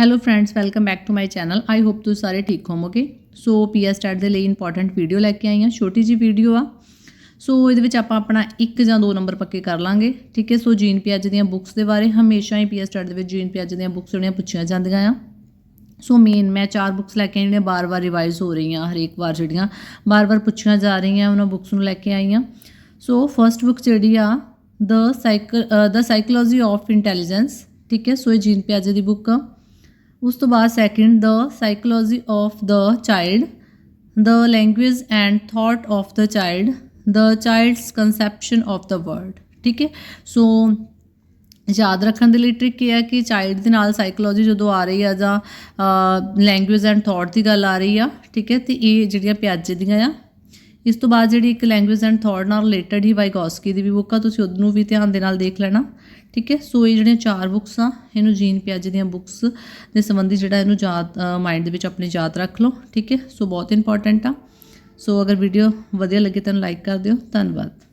Hello friends welcome back to my channel I hope ਤੁਸੀਂ ਸਾਰੇ ਠੀਕ ਹੋਵੋਗੇ ਸੋ ਪੀਐਸ ਸਟਾਰਟ ਦੇ ਲਈ ਇੰਪੋਰਟੈਂਟ ਵੀਡੀਓ ਲੈ ਕੇ ਆਈ ਹਾਂ ਛੋਟੀ ਜੀ ਵੀਡੀਓ ਆ ਸੋ ਇਹਦੇ ਵਿੱਚ ਆਪਾਂ ਆਪਣਾ ਇੱਕ ਜਾਂ ਦੋ ਨੰਬਰ ਪੱਕੇ ਕਰ ਲਾਂਗੇ ਠੀਕ ਹੈ ਸੋ ਜੀਨ ਪਿਆਜ ਦੀਆਂ ਬੁੱਕਸ ਦੇ ਬਾਰੇ ਹਮੇਸ਼ਾ ਹੀ ਪੀਐਸ ਸਟਾਰਟ ਦੇ ਵਿੱਚ ਜੀਨ ਪਿਆਜ ਦੀਆਂ ਬੁੱਕਸ ਜਿਹੜੀਆਂ ਪੁੱਛੀਆਂ ਜਾਂਦੀਆਂ ਆ ਸੋ ਮੇਨ ਮੈਂ ਚਾਰ ਬੁੱਕਸ ਲੈ ਕੇ ਆਈ ਜਿਹੜੀਆਂ ਬਾਰ-ਬਾਰ ਰਿਵਾਈਜ਼ ਹੋ ਰਹੀਆਂ ਹਰੇਕ ਵਾਰ ਜਿਹੜੀਆਂ ਬਾਰ-ਬਾਰ ਪੁੱਛੀਆਂ ਜਾ ਰਹੀਆਂ ਉਹਨਾਂ ਬੁੱਕਸ ਨੂੰ ਲੈ ਕੇ ਆਈ ਹਾਂ ਸੋ ਫਰਸਟ ਬੁੱਕ ਜਿਹੜੀ ਆ the cycle the psychology of intelligence ਠੀਕ ਹੈ ਸੋ ਇਹ ਜੀਨ ਪਿਆਜੇ ਦੀ ਬੁੱਕ ਆ ਉਸ ਤੋਂ ਬਾਅਦ second the psychology of the child the language and thought of the child the child's conception of the world ਠੀਕ ਹੈ? ਸੋ ਯਾਦ ਰੱਖਣ ਦੇ ਲਈ ਟ੍ਰਿਕ ਇਹ ਹੈ ਕਿ ਚਾਈਲਡ ਦੇ ਨਾਲ ਸਾਈਕੋਲੋਜੀ ਜਦੋਂ ਆ ਰਹੀ ਆ ਜਾਂ ਲੈਂਗੁਏਜ ਐਂਡ ਥਾਟ ਦੀ ਗੱਲ ਆ ਰਹੀ ਆ, ਠੀਕ ਹੈ? ਤੇ ਇਹ ਜਿਹੜੀਆਂ ਪਿਆਜੇ ਦੀਆਂ ਆ ਇਸ ਤੋਂ ਬਾਅਦ ਜਿਹੜੀ ਇੱਕ ਲੈਂਗੁਏਜ ਐਂਡ ਥਾਟ ਨਾਲ ਰਿਲੇਟਡ ਹੀ ਵਾਈਗੋਸਕੀ ਦੀ ਵੀ ਬੁੱਕ ਆ, ਤੁਸੀਂ ਉਹਨੂੰ ਵੀ ਧਿਆਨ ਦੇ ਨਾਲ ਦੇਖ ਲੈਣਾ, ਠੀਕ ਹੈ? ਸੋ ਇਹ ਜਿਹੜੀਆਂ ਚਾਰ ਬੁੱਕਸ ਆ, ਇਹਨੂੰ ਜੀਨ ਪਿਆਜੇ ਦੀਆਂ ਬੁੱਕਸ ਦੇ ਸੰਬੰਧੀ ਜਿਹੜਾ ਇਹਨੂੰ ਯਾਦ ਮਾਈਂਡ ਦੇ ਵਿੱਚ ਆਪਣੇ ਯਾਦ ਰੱਖ ਲਓ, ਠੀਕ ਹੈ? ਸੋ ਬਹੁਤ ਇੰਪੋਰਟੈਂਟ ਆ। ਸੋ ਅਗਰ ਵੀਡੀਓ ਵਧੀਆ ਲੱਗੇ ਤਾਂ ਲਾਈਕ ਕਰ ਦਿਓ। ਧੰਨਵਾਦ।